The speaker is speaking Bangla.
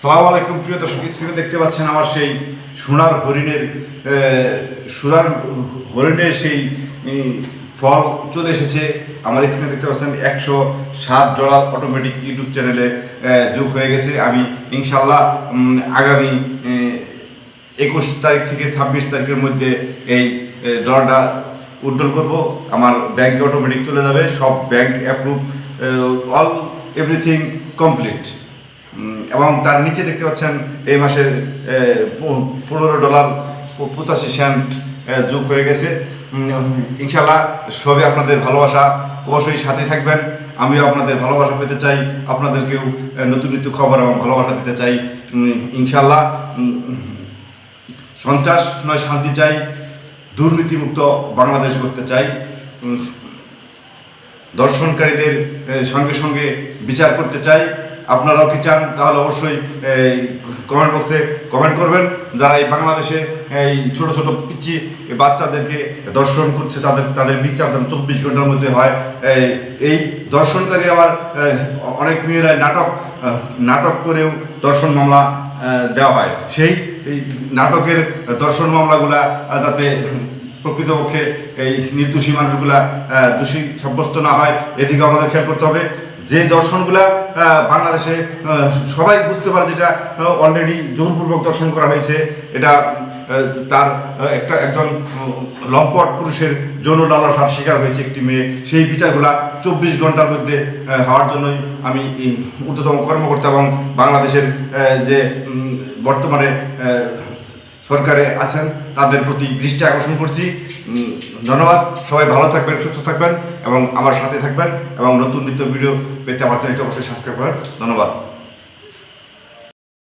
সালাম আলাইকুম, প্রিয় দর্শক স্ক্রিনে দেখতে পাচ্ছেন আমার সেই সোনার হরিণের সোনার হরিণের সেই ফল চলে এসেছে। আমার স্ক্রিনে দেখতে পাচ্ছেন একশো সাত ডলার অটোমেটিক ইউটিউব চ্যানেলে যোগ হয়ে গেছে। আমি ইনশাল্লাহ আগামী একুশ তারিখ থেকে ছাব্বিশ তারিখের মধ্যে এই ডলারটা উড্ডল করব। আমার ব্যাংকে অটোমেটিক চলে যাবে। সব bank approve all everything complete এবং তার নিচে দেখতে পাচ্ছেন এই মাসের পনেরো ডলার পঁচাশি সেন্ট যোগ হয়ে গেছে। ইনশাল্লাহ সবে আপনাদের ভালোবাসা। অবশ্যই সাথে থাকবেন। আমিও আপনাদের ভালোবাসা পেতে চাই। আপনাদেরকেও নতুন নতুন খবর এবং ভালোবাসা দিতে চাই। ইনশাল্লাহ সন্ত্রাস নয়, শান্তি চাই। দুর্নীতিমুক্ত বাংলাদেশ করতে চাই। দর্শনকারীদের সঙ্গে সঙ্গে বিচার করতে চাই। আপনারাও কি চান তাহলে অবশ্যই এই কমেন্ট বক্সে কমেন্ট করবেন। যারা এই বাংলাদেশে এই ছোট ছোট পিচ্ছি বাচ্চাদেরকে দর্শন করছে তাদের তাদের বিচার যেন চব্বিশ ঘণ্টার মধ্যে হয়। এই, দর্শনকারী আবার অনেক মেয়েরা নাটক নাটক করেও দর্শন মামলা দেওয়া হয়। সেই নাটকের দর্শন মামলাগুলা যাতে প্রকৃতপক্ষে এই নির্দোষী মানুষগুলা দোষী সাব্যস্ত না হয় এদিকে আমাদের খেয়াল করতে হবে। যে দর্শনগুলা বাংলাদেশে সবাই বুঝতে পারে যেটা অলরেডি জোরপূর্বক দর্শন করা হয়েছে। এটা তার একটা, একজন লম্পট পুরুষের যৌন লালসার শিকার হয়েছে একটি মেয়ে। সেই বিচারগুলা চব্বিশ ঘণ্টার মধ্যে হওয়ার জন্যই আমি ঊর্ধ্বতম কর্মকর্তা এবং বাংলাদেশের যে বর্তমানে সরকারে আছেন, তাদের প্রতি দৃষ্টি আকর্ষণ করছি। ধন্যবাদ। সবাই ভালো থাকবেন, সুস্থ থাকবেন এবং আমার সাথে থাকবেন এবং নতুন নিত্য ভিডিও পেতে আমার চ্যানেলটি অবশ্যই সাবস্ক্রাইব করেন ধন্যবাদ।